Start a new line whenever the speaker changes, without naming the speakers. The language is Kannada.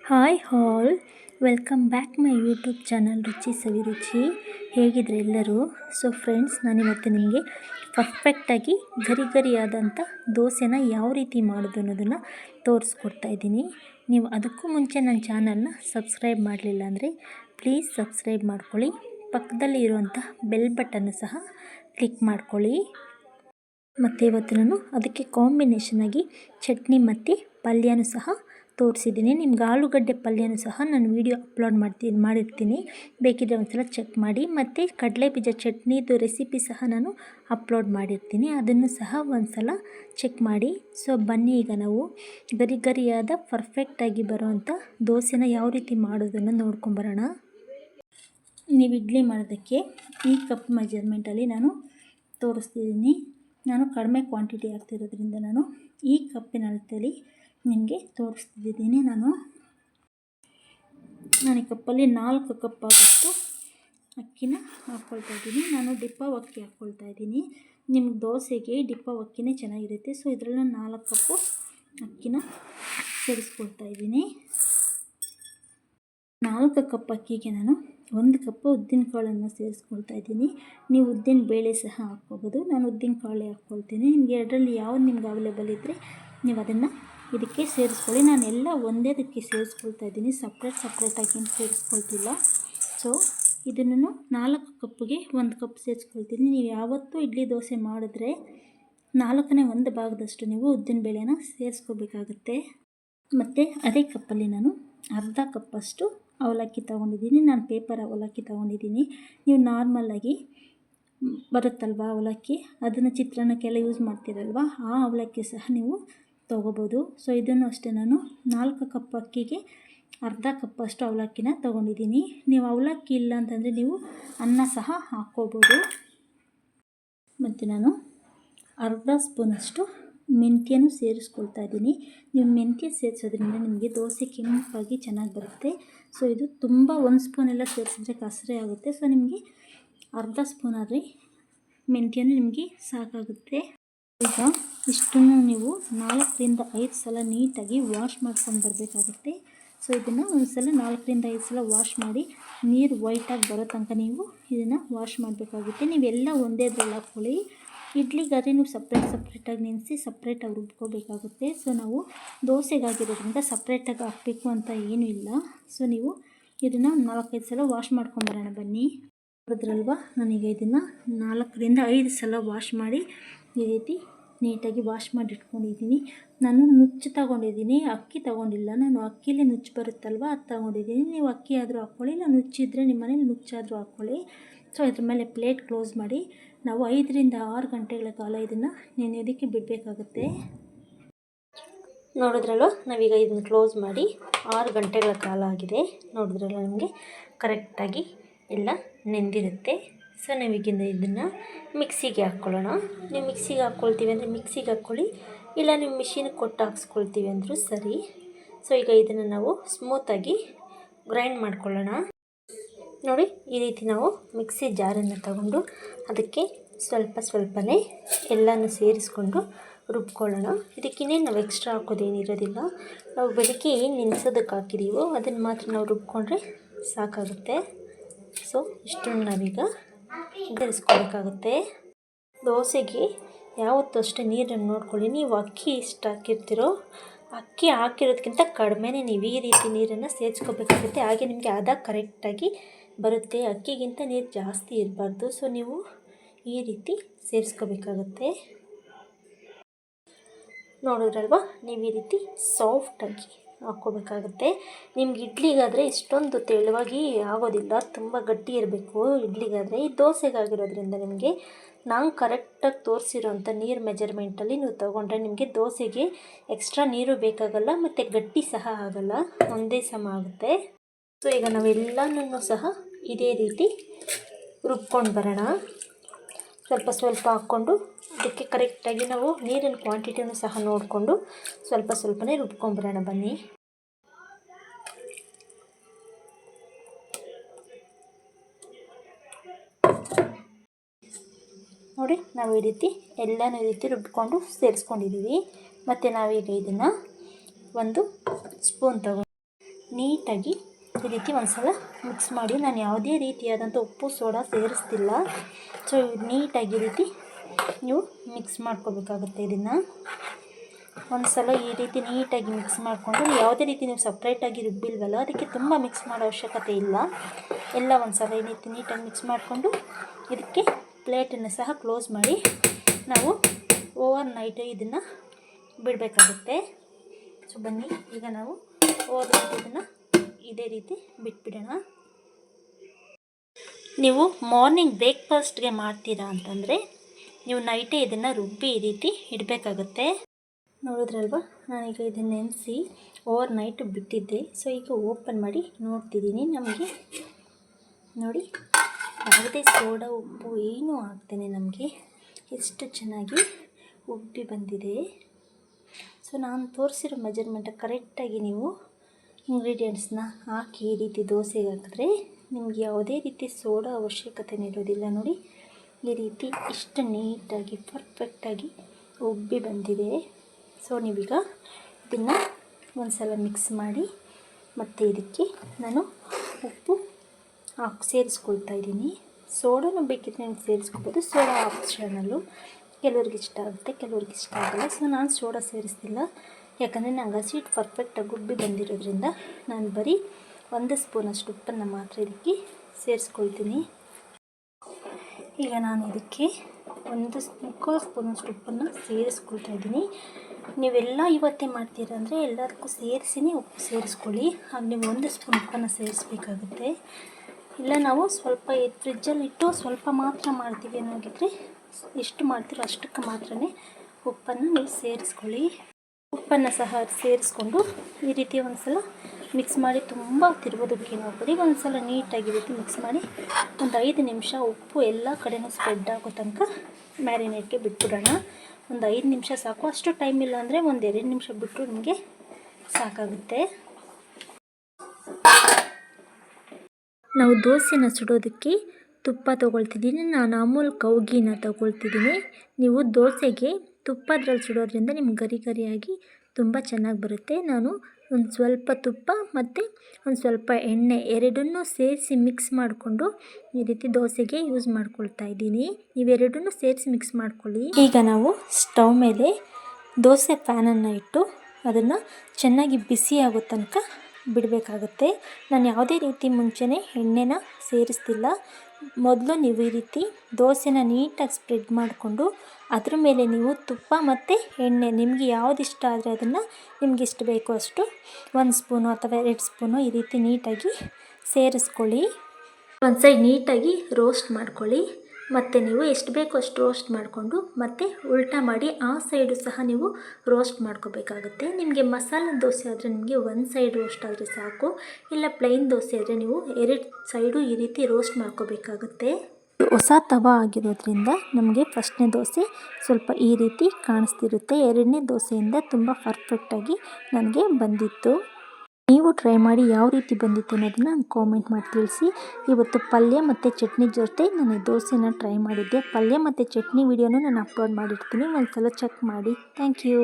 Hi all welcome back my YouTube channel Ruchi Saviruchi ಹೇಗಿದ್ರೆ ಎಲ್ಲರೂ? ಸೊ ಫ್ರೆಂಡ್ಸ್ ನಾನಿವತ್ತು ನಿಮಗೆ ಪರ್ಫೆಕ್ಟಾಗಿ ಗರಿ ಗರಿಯಾದಂಥ ದೋಸೆನ ಯಾವ ರೀತಿ ಮಾಡೋದು ಅನ್ನೋದನ್ನು ತೋರಿಸ್ಕೊಡ್ತಾ ಇದ್ದೀನಿ. ನೀವು ಅದಕ್ಕೂ ಮುಂಚೆ ನನ್ನ ಚಾನಲ್ನ ಸಬ್ಸ್ಕ್ರೈಬ್ ಮಾಡಲಿಲ್ಲ ಅಂದರೆ ಪ್ಲೀಸ್ ಸಬ್ಸ್ಕ್ರೈಬ್ ಮಾಡ್ಕೊಳ್ಳಿ. ಪಕ್ಕದಲ್ಲಿ ಇರುವಂಥ ಬೆಲ್ ಬಟನ್ನು ಸಹ ಕ್ಲಿಕ್ ಮಾಡ್ಕೊಳ್ಳಿ. ಮತ್ತು ಇವತ್ತು ನಾನು ಅದಕ್ಕೆ ಕಾಂಬಿನೇಷನಾಗಿ ಚಟ್ನಿ ಮತ್ತು ಪಲ್ಯನೂ ಸಹ ತೋರಿಸಿದ್ದೀನಿ. ನಿಮ್ಗೆ ಆಲೂಗಡ್ಡೆ ಪಲ್ಯನೂ ಸಹ ನಾನು ವೀಡಿಯೋ ಅಪ್ಲೋಡ್ ಮಾಡ್ತೀನಿ ಮಾಡಿರ್ತೀನಿ. ಬೇಕಿದ್ರೆ ಒಂದ್ಸಲ ಚೆಕ್ ಮಾಡಿ. ಮತ್ತು ಕಡಲೆ ಬೀಜ ಚಟ್ನಿದು ರೆಸಿಪಿ ಸಹ ನಾನು ಅಪ್ಲೋಡ್ ಮಾಡಿರ್ತೀನಿ. ಅದನ್ನು ಸಹ ಒಂದ್ಸಲ ಚೆಕ್ ಮಾಡಿ. ಸೊ ಬನ್ನಿ ಈಗ ನಾವು. ಗರಿ ಗರಿಯಾದ ಪರ್ಫೆಕ್ಟಾಗಿ ಬರುವಂಥ ದೋಸೆನ ಯಾವ ರೀತಿ ಮಾಡೋದನ್ನು ನೋಡ್ಕೊಂಬರೋಣ ನೀವು ಇಡ್ಲಿ ಮಾಡೋದಕ್ಕೆ ಈ ಕಪ್ ಮೆಜರ್ಮೆಂಟಲ್ಲಿ ನಾನು ತೋರಿಸ್ತಿದ್ದೀನಿ. ನಾನು ಕಡಿಮೆ ಕ್ವಾಂಟಿಟಿ ಆಗ್ತಿರೋದ್ರಿಂದ ನಾನು ಈ ಕಪ್ಪಿನ ಅಳತೆಯಲ್ಲಿ ನಿಮಗೆ ತೋರಿಸ್ತಿದ್ದೀನಿ ನಾನು. ನಾನು ಈ ಕಪ್ಪಲ್ಲಿ ನಾಲ್ಕು ಕಪ್ ಅಕ್ಕಿನ ಹಾಕ್ಕೊಳ್ತಾ ಇದ್ದೀನಿ. ನಾನು ಡಿಪ್ಪ ಅಕ್ಕಿ ಹಾಕ್ಕೊಳ್ತಾ ಇದ್ದೀನಿ. ನಿಮ್ಗೆ ದೋಸೆಗೆ ಡಿಪ್ಪ ಅಕ್ಕಿನೇ ಚೆನ್ನಾಗಿರುತ್ತೆ. ಸೊ, ಇದರಲ್ಲಿ ನಾಲ್ಕು ಕಪ್ಪು ಅಕ್ಕಿನ ಸೇರಿಸ್ಕೊಳ್ತಾ ಇದ್ದೀನಿ. ನಾಲ್ಕು ಕಪ್ ಅಕ್ಕಿಗೆ ನಾನು ಒಂದು ಕಪ್ಪು ಉದ್ದಿನ ಕಾಳನ್ನು ಸೇರಿಸ್ಕೊಳ್ತಾ ಇದ್ದೀನಿ. ನೀವು ಉದ್ದಿನ ಬೇಳೆ ಸಹ ಹಾಕ್ಕೋಬೋದು. ನಾನು ಉದ್ದಿನ ಕಾಳೆ ಹಾಕ್ಕೊಳ್ತೀನಿ ನಿಮಗೆ ಎರಡರಲ್ಲಿ ಯಾವ್ದು ನಿಮ್ಗೆ ಅವೈಲೇಬಲ್ ಇದ್ದರೆ ನೀವು ಅದನ್ನು ಇದಕ್ಕೆ ಸೇರಿಸ್ಕೊಳ್ಳಿ. ನಾನು ಎಲ್ಲ ಒಂದೇದಕ್ಕೆ ಸೇರಿಸ್ಕೊಳ್ತಾ ಇದ್ದೀನಿ. ಸಪ್ರೇಟ್ ಸಪ್ರೇಟಾಗಿ ಸೇರಿಸ್ಕೊಳ್ತಿಲ್ಲ. ಸೊ ಇದನ್ನು ನಾಲ್ಕು ಕಪ್ಪಿಗೆ ಒಂದು ಕಪ್ ಸೇರಿಸ್ಕೊಳ್ತೀನಿ. ನೀವು ಯಾವತ್ತೂ ಇಡ್ಲಿ ದೋಸೆ ಮಾಡಿದ್ರೆ ನಾಲ್ಕನೇ ಒಂದು ಭಾಗದಷ್ಟು ನೀವು ಉದ್ದಿನ ಬೇಳೆನ ಸೇರಿಸ್ಕೋಬೇಕಾಗತ್ತೆ. ಮತ್ತು ಅದೇ ಕಪ್ಪಲ್ಲಿ ನಾನು ಅರ್ಧ ಕಪ್ಪಷ್ಟು ಅವಲಕ್ಕಿ ತೊಗೊಂಡಿದ್ದೀನಿ. ನಾನು ಪೇಪರ್ ಅವಲಕ್ಕಿ ತೊಗೊಂಡಿದ್ದೀನಿ. ನೀವು ನಾರ್ಮಲ್ಲಾಗಿ ಬರುತ್ತಲ್ವ ಅವಲಕ್ಕಿ? ಅದನ್ನು ಚಿತ್ರಾನ್ನಕ್ಕೆಲ್ಲ ಯೂಸ್ ಮಾಡ್ತೀರಲ್ವ? ಆ ಅವಲಕ್ಕಿ ಸಹ ನೀವು ತೊಗೋಬೋದು. ಸೊ ಇದನ್ನು ಅಷ್ಟೇ ನಾನು ನಾಲ್ಕು ಕಪ್ ಅಕ್ಕಿಗೆ ಅರ್ಧ ಕಪ್ಪಷ್ಟು ಅವಲಕ್ಕಿನ ತೊಗೊಂಡಿದ್ದೀನಿ. ನೀವು ಅವಲಕ್ಕಿ ಇಲ್ಲ ಅಂತಂದರೆ ನೀವು ಅನ್ನ ಸಹ ಹಾಕ್ಕೋಬೋದು. ಮತ್ತು ನಾನು ಅರ್ಧ ಸ್ಪೂನಷ್ಟು ಮೆಂತ್ಯನೂ ಸೇರಿಸ್ಕೊಳ್ತಾ ಇದ್ದೀನಿ. ನೀವು ಮೆಂತ್ಯ ಸೇರಿಸೋದ್ರಿಂದ ನಿಮಗೆ ದೋಸೆ ಕೆಂಪಾಗಿ ಚೆನ್ನಾಗಿ ಬರುತ್ತೆ. ಸೊ ಇದು ತುಂಬ ಒಂದು ಸ್ಪೂನೆಲ್ಲ ಸೇರಿಸಿದ್ರೆ ಕಸರೆ ಆಗುತ್ತೆ. ಸೊ ನಿಮಗೆ ಅರ್ಧ ಸ್ಪೂನ್ ಆದರೆ ಮೆಂತ್ಯನೂ ನಿಮಗೆ ಸಾಕಾಗುತ್ತೆ. ಈಗ ಇಷ್ಟನ್ನು ನೀವು ನಾಲ್ಕರಿಂದ ಐದು ಸಲ ನೀಟಾಗಿ ವಾಶ್ ಮಾಡ್ಕೊಂಡು ಬರಬೇಕಾಗುತ್ತೆ. ಸೊ ಇದನ್ನು ಒಂದು ಸಲ ನಾಲ್ಕರಿಂದ ಐದು ಸಲ ವಾಶ್ ಮಾಡಿ ನೀರು ವೈಟಾಗಿ ಬರೋ ತನಕ ನೀವು ಇದನ್ನು ವಾಶ್ ಮಾಡಬೇಕಾಗುತ್ತೆ. ನೀವೆಲ್ಲ ಒಂದೇ ಇದ್ರಲ್ಲಿ ಹಾಕ್ಕೊಳ್ಳಿ ಇಡ್ಲಿಗಾದರೆ ನೀವು ಸಪ್ರೇಟ್ ಸಪ್ರೇಟಾಗಿ ನೆನೆಸಿ ಸಪ್ರೇಟಾಗಿ ರುಬ್ಕೋಬೇಕಾಗುತ್ತೆ. ಸೊ ನಾವು ದೋಸೆಗಾಗಿರೋದ್ರಿಂದ ಸಪ್ರೇಟಾಗಿ ಹಾಕಬೇಕು ಅಂತ ಏನೂ ಇಲ್ಲ. ಸೊ ನೀವು ಇದನ್ನು ನಾಲ್ಕೈದು ಸಲ ವಾಶ್ ಮಾಡ್ಕೊಂಬರೋಣ ಬನ್ನಿ. ನೋಡಿದ್ರಲ್ವ? ನನಗೆ ಇದನ್ನು ನಾಲ್ಕರಿಂದ ಐದು ಸಲ ವಾಶ್ ಮಾಡಿ ಈ ರೀತಿ ನೀಟಾಗಿ ವಾಶ್ ಮಾಡಿ ಇಟ್ಕೊಂಡಿದ್ದೀನಿ ನಾನು ನುಚ್ಚು ತಗೊಂಡಿದ್ದೀನಿ. ಅಕ್ಕಿ ತಗೊಂಡಿಲ್ಲ. ನಾನು ಅಕ್ಕಿಲೇ ನುಚ್ಚು ಬರುತ್ತಲ್ವ? ಅದು ತಗೊಂಡಿದ್ದೀನಿ. ನೀವು ಅಕ್ಕಿ ಆದರೂ ಹಾಕ್ಕೊಳ್ಳಿ. ಇಲ್ಲ ನುಚ್ಚಿದ್ರೆ ನಿಮ್ಮ ಮನೇಲಿ ನುಚ್ಚಾದರೂ ಹಾಕ್ಕೊಳ್ಳಿ. ಸೊ ಇದ್ರ ಮೇಲೆ ಪ್ಲೇಟ್ ಕ್ಲೋಸ್ ಮಾಡಿ ನಾವು ಐದರಿಂದ ಆರು ಗಂಟೆಗಳ ಕಾಲ ಇದನ್ನು ನೆನೆಯೋದಕ್ಕೆ ಬಿಡಬೇಕಾಗುತ್ತೆ. ನೋಡಿದ್ರಲ್ವ? ನಾವೀಗ ಇದನ್ನು ಕ್ಲೋಸ್ ಮಾಡಿ ಆರು ಗಂಟೆಗಳ ಕಾಲ ಆಗಿದೆ. ನೋಡಿದ್ರಲ್ಲ ನಮಗೆ? ಕರೆಕ್ಟಾಗಿ ಎಲ್ಲ ನೆಂದಿರುತ್ತೆ. ಸೊ ನಾವೀಗಿಂದ ಇದನ್ನು ಮಿಕ್ಸಿಗೆ ಹಾಕ್ಕೊಳ್ಳೋಣ ನೀವು ಮಿಕ್ಸಿಗೆ ಹಾಕ್ಕೊಳ್ತೀವಿ ಅಂದರೆ ಮಿಕ್ಸಿಗೆ ಹಾಕ್ಕೊಳ್ಳಿ ಇಲ್ಲ ನೀವು ಮಿಷಿನಿಗೆ ಕೊಟ್ಟು ಹಾಕ್ಸ್ಕೊಳ್ತೀವಿ ಅಂದರೂ ಸರಿ. ಸೊ ಈಗ ಇದನ್ನು ನಾವು ಸ್ಮೂತಾಗಿ ಗ್ರೈಂಡ್ ಮಾಡ್ಕೊಳ್ಳೋಣ. ನೋಡಿ, ಈ ರೀತಿ ನಾವು ಮಿಕ್ಸಿ ಜಾರನ್ನು ತಗೊಂಡು ಅದಕ್ಕೆ ಸ್ವಲ್ಪ ಸ್ವಲ್ಪನೇ ಎಲ್ಲನೂ ಸೇರಿಸ್ಕೊಂಡು ರುಬ್ಕೊಳ್ಳೋಣ. ಇದಕ್ಕಿನ್ನೇನು ನಾವು ಎಕ್ಸ್ಟ್ರಾ ಹಾಕೋದೇನಿರೋದಿಲ್ಲ ನಾವು ಬೆಳಗ್ಗೆ ಏನು ನೆನೆಸೋದಕ್ಕೆ ಹಾಕಿದ್ದೀವೋ ಅದನ್ನು ಮಾತ್ರ ನಾವು ರುಬ್ಕೊಂಡ್ರೆ ಸಾಕಾಗುತ್ತೆ. ಸೊ ಇಷ್ಟನ್ನು ನಾವೀಗ ಬೆರೆಸ್ಕೊಬೇಕಾಗುತ್ತೆ ದೋಸೆಗೆ ಯಾವತ್ತೂ ಅಷ್ಟೇ ನೀರನ್ನು ನೋಡ್ಕೊಳ್ಳಿ. ನೀವು ಅಕ್ಕಿ ಇಷ್ಟು ಹಾಕಿರ್ತೀರೋ, ಅಕ್ಕಿ ಹಾಕಿರೋದಕ್ಕಿಂತ ಕಡಿಮೆನೇ ನೀವು ಈ ರೀತಿ ನೀರನ್ನು ಸೇರಿಸ್ಕೋಬೇಕಾಗುತ್ತೆ ಹಾಗೆ ನಿಮಗೆ ಅದ ಕರೆಕ್ಟಾಗಿ ಬರುತ್ತೆ. ಅಕ್ಕಿಗಿಂತ ನೀರು ಜಾಸ್ತಿ ಇರಬಾರ್ದು. ಸೊ, ನೀವು ಈ ರೀತಿ ಸೇರಿಸ್ಕೋಬೇಕಾಗುತ್ತೆ. ನೋಡಿದ್ರಲ್ವ? ನೀವು ಈ ರೀತಿ ಸಾಫ್ಟಾಗಿ ಹಾಕ್ಕೋಬೇಕಾಗತ್ತೆ. ನಿಮ್ಗೆ ಇಡ್ಲಿಗಾದರೆ ಇಷ್ಟೊಂದು ತೆಳುವಾಗಿ ಆಗೋದಿಲ್ಲ, ತುಂಬ ಗಟ್ಟಿ ಇರಬೇಕು ಇಡ್ಲಿಗಾದರೆ. ಈ ದೋಸೆಗಾಗಿರೋದ್ರಿಂದ ನಿಮಗೆ ನಾನು ಕರೆಕ್ಟಾಗಿ ತೋರಿಸಿರೋಂಥ ನೀರು ಮೆಜರ್ಮೆಂಟಲ್ಲಿ ನೀವು ತೊಗೊಂಡ್ರೆ ನಿಮಗೆ ದೋಸೆಗೆ ಎಕ್ಸ್ಟ್ರಾ ನೀರು ಬೇಕಾಗಲ್ಲ, ಮತ್ತು ಗಟ್ಟಿ ಸಹ ಆಗಲ್ಲ, ಒಂದೇ ಸಮ ಆಗುತ್ತೆ. ಸೊ, ಈಗ ನಾವೆಲ್ಲನೂ ಸಹ ಇದೇ ರೀತಿ ರುಬ್ಕೊಂಡು ಬರೋಣ. ಸ್ವಲ್ಪ ಸ್ವಲ್ಪ ಹಾಕ್ಕೊಂಡು ಅದಕ್ಕೆ ಕರೆಕ್ಟಾಗಿ ನಾವು ನೀರಿನ ಕ್ವಾಂಟಿಟಿನೂ ಸಹ ನೋಡಿಕೊಂಡು ಸ್ವಲ್ಪ ಸ್ವಲ್ಪನೇ ರುಬ್ಕೊಂಬರೋಣ ಬನ್ನಿ. ನೋಡಿ, ನಾವು ಈ ರೀತಿ ಎಲ್ಲನೂ ಈ ರೀತಿ ರುಬ್ಕೊಂಡು ಸೇರಿಸ್ಕೊಂಡಿದ್ದೀವಿ. ಮತ್ತು ನಾವೀಗ ಇದನ್ನು ಒಂದು ಸ್ಪೂನ್ ತಗೊಂಡು ನೀಟಾಗಿ ಈ ರೀತಿ ಒಂದು ಸಲ ಮಿಕ್ಸ್ ಮಾಡಿ ನಾನು ಯಾವುದೇ ರೀತಿಯಾದಂಥ ಉಪ್ಪು, ಸೋಡಾ ಸೇರಿಸ್ತಿಲ್ಲ. ಸೊ ನೀಟಾಗಿ ರೀತಿ ನೀವು ಮಿಕ್ಸ್ ಮಾಡ್ಕೋಬೇಕಾಗುತ್ತೆ ಇದನ್ನು. ಒಂದು ಸಲ ಈ ರೀತಿ ನೀಟಾಗಿ ಮಿಕ್ಸ್ ಮಾಡಿಕೊಂಡು ಯಾವುದೇ ರೀತಿ ನೀವು ಸಪ್ರೇಟಾಗಿ ರುಬ್ಬಿಲ್ವಲ್ಲ, ಅದಕ್ಕೆ ತುಂಬ ಮಿಕ್ಸ್ ಮಾಡೋ ಅವಶ್ಯಕತೆ ಇಲ್ಲ. ಎಲ್ಲ ಒಂದು ಸಲ ಈ ರೀತಿ ನೀಟಾಗಿ ಮಿಕ್ಸ್ ಮಾಡಿಕೊಂಡು ಇದಕ್ಕೆ ಪ್ಲೇಟನ್ನು ಸಹ ಕ್ಲೋಸ್ ಮಾಡಿ ನಾವು ಓವರ್ ನೈಟ್ ಇದನ್ನು ಬಿಡಬೇಕಾಗುತ್ತೆ. ಸೊ ಬನ್ನಿ, ಈಗ ನಾವು ಓವರ್ ನೈಟ್ ಇದನ್ನು ಇದೇ ರೀತಿ ಬಿಟ್ಬಿಡೋಣ. ನೀವು ಮಾರ್ನಿಂಗ್ ಬ್ರೇಕ್ಫಾಸ್ಟ್ಗೆ ಮಾಡ್ತೀರಾ ಅಂತಂದರೆ, ನೀವು ನೈಟೇ ಇದನ್ನು ರುಬ್ಬಿ ಈ ರೀತಿ ಇಡಬೇಕಾಗುತ್ತೆ. ನೋಡಿದ್ರಲ್ವ? ನಾನೀಗ ಇದನ್ನು ನೆನೆಸಿ ಓವರ್ ನೈಟು ಬಿಟ್ಟಿದ್ದೆ. ಸೊ ಈಗ ಓಪನ್ ಮಾಡಿ ನೋಡ್ತಿದ್ದೀನಿ. ನಮಗೆ ನೋಡಿ, ಯಾವುದೇ ಸೋಡಾ ಉಪ್ಪು ಏನೂ ಆಗ್ತೇನೆ ನಮಗೆ. ಎಷ್ಟು ಚೆನ್ನಾಗಿ ಉಬ್ಬಿ ಬಂದಿದೆ. ಸೊ ನಾನು ತೋರಿಸಿರೋ ಮೆಜರ್ಮೆಂಟ್ ಕರೆಕ್ಟಾಗಿ ನೀವು ಇಂಗ್ರೀಡಿಯೆಂಟ್ಸ್ನ ಹಾಕಿ ಈ ರೀತಿ ದೋಸೆಗೆ ಹಾಕಿದ್ರೆ ನಿಮಗೆ ಯಾವುದೇ ರೀತಿ ಸೋಡಾ ಅವಶ್ಯಕತೆ ಇರೋದಿಲ್ಲ ನೋಡಿ. ಈ ರೀತಿ ಇಷ್ಟು ನೀಟಾಗಿ ಪರ್ಫೆಕ್ಟಾಗಿ ಉಬ್ಬಿ ಬಂದಿದೆ. ಸೊ ನೀವೀಗ ಇದನ್ನು ಒಂದು ಸಲ ಮಿಕ್ಸ್ ಮಾಡಿ ಮತ್ತು ಇದಕ್ಕೆ ನಾನು ಉಪ್ಪು ಹಾಕಿ ಸೇರಿಸ್ಕೊಳ್ತಾ ಇದ್ದೀನಿ. ಸೋಡಾನು ಬೇಕಿದ್ರೆ ನಾನು ಸೇರಿಸ್ಕೊಬೋದು ಸೋಡಾ ಆಪ್ಷನಲ್ಲು ಕೆಲವ್ರಿಗೆ ಇಷ್ಟ ಆಗುತ್ತೆ, ಕೆಲವ್ರಿಗೆ ಇಷ್ಟ ಆಗಲ್ಲ. ಸೊ ನಾನು ಸೋಡಾ ಸೇರಿಸ್ತಿಲ್ಲ. ಯಾಕಂದರೆ ನಂಗೆ ಹಸಿಟ್ ಪರ್ಫೆಕ್ಟಾಗಿ ಗುಬ್ಬಿ ಬಂದಿರೋದ್ರಿಂದ ನಾನು ಬರೀ ಒಂದು ಸ್ಪೂನಷ್ಟು ಉಪ್ಪನ್ನು ಮಾತ್ರ ಇದಕ್ಕೆ ಸೇರಿಸ್ಕೊಳ್ತೀನಿ. ಈಗ ನಾನು ಇದಕ್ಕೆ ಒಂದು ಮುಕ್ಕಾಲು ಸ್ಪೂನಷ್ಟು ಉಪ್ಪನ್ನು ಸೇರಿಸ್ಕೊಳ್ತಾ ಇದ್ದೀನಿ. ನೀವೆಲ್ಲ ಇವತ್ತೇ ಮಾಡ್ತೀರಂದರೆ ಎಲ್ಲದಕ್ಕೂ ಸೇರಿಸಿನೇ ಉಪ್ಪು ಸೇರಿಸ್ಕೊಳ್ಳಿ. ಹಾಗೆ ನೀವು ಒಂದು ಸ್ಪೂನ್ ಉಪ್ಪನ್ನು ಸೇರಿಸ್ಬೇಕಾಗುತ್ತೆ. ಇಲ್ಲ ನಾವು ಸ್ವಲ್ಪ ಫ್ರಿಜ್ಜಲ್ಲಿ ಇಟ್ಟು ಸ್ವಲ್ಪ ಮಾತ್ರ ಮಾಡ್ತೀವಿ ಅನ್ನೋಗಿದ್ರೆ ಎಷ್ಟು ಮಾಡ್ತೀರೋ ಅಷ್ಟಕ್ಕೆ ಮಾತ್ರ ಉಪ್ಪನ್ನು ನೀವು ಸೇರಿಸ್ಕೊಳ್ಳಿ. ಉಪ್ಪನ್ನು ಸಹ ಸೇರಿಸ್ಕೊಂಡು ಈ ರೀತಿ ಒಂದು ಸಲ ಮಿಕ್ಸ್ ಮಾಡಿ ತುಂಬ ತಿರುಗೋದಕ್ಕೆ ಈಗ ಒಂದು ಸಲ ನೀಟಾಗಿ ರೀತಿ ಮಿಕ್ಸ್ ಮಾಡಿ ಒಂದು ಐದು ನಿಮಿಷ ಉಪ್ಪು ಎಲ್ಲ ಕಡೆನೂ ಸ್ಪ್ರೆಡ್ ಆಗೋ ತನಕ ಮ್ಯಾರಿನೇಟ್ಗೆ ಬಿಟ್ಬಿಡೋಣ. ಒಂದು ಐದು ನಿಮಿಷ ಸಾಕು. ಅಷ್ಟು ಟೈಮ್ ಇಲ್ಲ ಅಂದರೆ ಒಂದು ಎರಡು ನಿಮಿಷ ಬಿಟ್ಟು ನಿಮಗೆ ಸಾಕಾಗುತ್ತೆ. ನಾವು ದೋಸೆನ ಸುಡೋದಕ್ಕೆ ತುಪ್ಪ ತೊಗೊಳ್ತಿದ್ದೀನಿ. ನಾನು ಅಮೂಲ್ ಕೌಗಿನ ತೊಗೊಳ್ತಿದ್ದೀನಿ. ನೀವು ದೋಸೆಗೆ ತುಪ್ಪದ್ರಲ್ಲಿ ಸುಡೋದ್ರಿಂದ ನಿಮ್ಗೆ ಗರಿ ಗರಿಯಾಗಿ ತುಂಬ ಚೆನ್ನಾಗಿ ಬರುತ್ತೆ. ನಾನು ಒಂದು ಸ್ವಲ್ಪ ತುಪ್ಪ ಮತ್ತು ಒಂದು ಸ್ವಲ್ಪ ಎಣ್ಣೆ ಎರಡನ್ನೂ ಸೇರಿಸಿ ಮಿಕ್ಸ್ ಮಾಡಿಕೊಂಡು ಈ ರೀತಿ ದೋಸೆಗೆ ಯೂಸ್ ಮಾಡ್ಕೊಳ್ತಾ ಇದ್ದೀನಿ. ಇವೆರಡನ್ನೂ ಸೇರಿಸಿ ಮಿಕ್ಸ್ ಮಾಡ್ಕೊಳ್ಳಿ. ಈಗ ನಾವು ಸ್ಟವ್ ಮೇಲೆ ದೋಸೆ ಫ್ಯಾನನ್ನು ಇಟ್ಟು ಅದನ್ನು ಚೆನ್ನಾಗಿ ಬಿಸಿ ಆಗೋ ತನಕ ಬಿಡಬೇಕಾಗುತ್ತೆ. ನಾನು ಯಾವುದೇ ರೀತಿ ಮುಂಚೆನೇ ಎಣ್ಣೆನ ಸೇರಿಸ್ತಿಲ್ಲ. ಮೊದಲು ನೀವು ಈ ರೀತಿ ದೋಸೆನ ನೀಟಾಗಿ ಸ್ಪ್ರೆಡ್ ಮಾಡಿಕೊಂಡು ಅದ್ರ ಮೇಲೆ ನೀವು ತುಪ್ಪ ಮತ್ತು ಎಣ್ಣೆ ನಿಮಗೆ ಯಾವ್ದು ಇಷ್ಟ ಆದರೆ ಅದನ್ನು ನಿಮ್ಗೆ ಇಷ್ಟು ಬೇಕೋ ಅಷ್ಟು ಒಂದು ಸ್ಪೂನು ಅಥವಾ ಎರಡು ಸ್ಪೂನು ಈ ರೀತಿ ನೀಟಾಗಿ ಸೇರಿಸ್ಕೊಳ್ಳಿ. ಒಂದು ಸೈಡ್ ನೀಟಾಗಿ ರೋಸ್ಟ್ ಮಾಡ್ಕೊಳ್ಳಿ. ಮತ್ತು ನೀವು ಎಷ್ಟು ಬೇಕೋ ಅಷ್ಟು ರೋಸ್ಟ್ ಮಾಡಿಕೊಂಡು ಮತ್ತು ಉಲ್ಟಾ ಮಾಡಿ ಆ ಸೈಡು ಸಹ ನೀವು ರೋಸ್ಟ್ ಮಾಡ್ಕೋಬೇಕಾಗುತ್ತೆ. ನಿಮಗೆ ಮಸಾಲೆ ದೋಸೆ ಆದರೆ ನಿಮಗೆ ಒಂದು ಸೈಡ್ ರೋಸ್ಟ್ ಆದರೆ ಸಾಕು. ಇಲ್ಲ ಪ್ಲೈನ್ ದೋಸೆ ಆದರೆ ನೀವು ಎರಡು ಸೈಡು ಈ ರೀತಿ ರೋಸ್ಟ್ ಮಾಡ್ಕೋಬೇಕಾಗುತ್ತೆ. ಹೊಸ ತವ ಆಗಿರೋದ್ರಿಂದ ನಮಗೆ ಫಸ್ಟ್ನೇ ದೋಸೆ ಸ್ವಲ್ಪ ಈ ರೀತಿ ಕಾಣಿಸ್ತಿರುತ್ತೆ. ಎರಡನೇ ದೋಸೆಯಿಂದ ತುಂಬ ಪರ್ಫೆಕ್ಟಾಗಿ ನನಗೆ ಬಂದಿತ್ತು. ನೀವು ಟ್ರೈ ಮಾಡಿ ಯಾವ ರೀತಿ ಬಂದಿತ್ತು ಅನ್ನೋದನ್ನ ಕಾಮೆಂಟ್ ಮಾಡಿ ತಿಳಿಸಿ. ಇವತ್ತು ಪಲ್ಯ ಮತ್ತು ಚಟ್ನಿ ಜೊತೆ ನಾನು ದೋಸೆನ ಟ್ರೈ ಮಾಡಿದ್ದೆ. ಪಲ್ಯ ಮತ್ತು ಚಟ್ನಿ ವಿಡಿಯೋನ ನಾನು ಅಪ್ಲೋಡ್ ಮಾಡಿರ್ತೀನಿ. ಒಂದು ಸಲ ಚೆಕ್ ಮಾಡಿ. Thank you